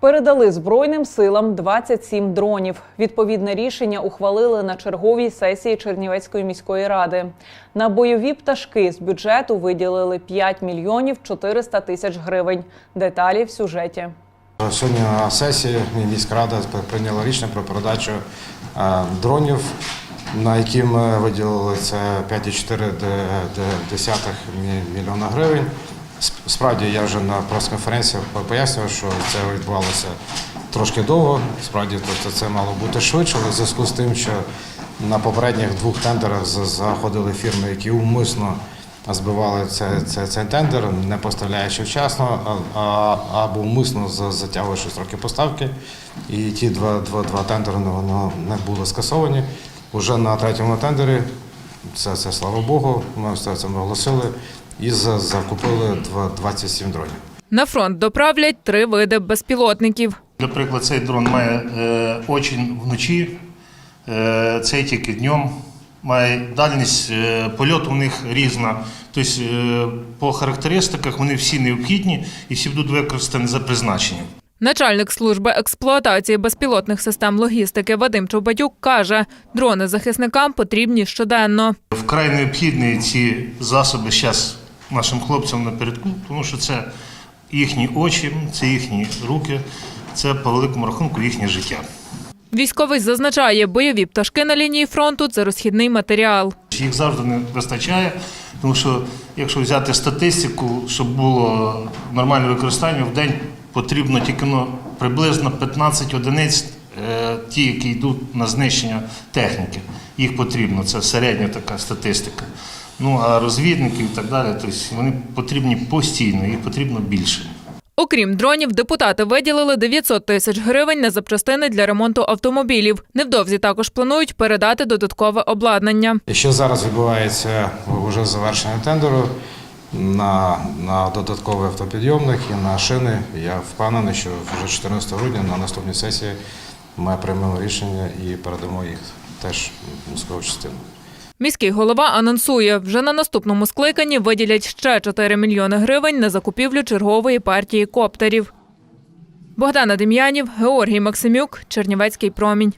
Передали Збройним силам 27 дронів. Відповідне рішення ухвалили на черговій сесії Чернівецької міської ради. На бойові пташки з бюджету виділили 5 мільйонів 400 тисяч гривень. Деталі в сюжеті. Сьогодні на сесії міськрада прийняла рішення про передачу е, дронів, на які ми виділили це 5,4 мільйона гривень. Сп- Справді я вже на прес-конференції пояснював, що це відбувалося трошки довго. Справді тобто це мало бути швидше, але в зв'язку з тим, що на попередніх двох тендерах заходили фірми, які умисно збивали це, це, цей тендер, не поставляючи вчасно, а, або умисно затягуючи строки поставки. І ті два, два, два тендери ну, воно не були скасовані. Уже на третьому тендері, це, це слава Богу, ми все це оголосили і за- закупили два- 27 дронів. На фронт доправлять три види безпілотників. Наприклад, цей дрон має е, очі вночі, е, цей тільки днем. Має дальність е, польоту у них різна. Тобто, е, по характеристиках вони всі необхідні і всі будуть використані за призначенням. Начальник служби експлуатації безпілотних систем логістики Вадим Чубатюк каже, дрони захисникам потрібні щоденно. Вкрай необхідні ці засоби зараз нашим хлопцям напередку, тому що це їхні очі, це їхні руки, це по великому рахунку їхнє життя. Військовий зазначає, бойові пташки на лінії фронту це розхідний матеріал. Їх завжди не вистачає, тому що якщо взяти статистику, щоб було нормальне використання, в день потрібно тільки ну, приблизно 15 одиниць, е, ті, які йдуть на знищення техніки. Їх потрібно, це середня така статистика. Ну а розвідники і так далі, тобто вони потрібні постійно, їх потрібно більше. Окрім дронів, депутати виділили 900 тисяч гривень на запчастини для ремонту автомобілів. Невдовзі також планують передати додаткове обладнання. Що зараз відбувається вже завершення тендеру на, на додатковий автопідйомник і на шини. Я впевнений, що вже 14 грудня на наступній сесії ми приймемо рішення і передамо їх теж в міську частину. Міський голова анонсує, вже на наступному скликанні виділять ще 4 мільйони гривень на закупівлю чергової партії коптерів. Богдана Дем'янів, Георгій Максимюк, Чернівецький промінь.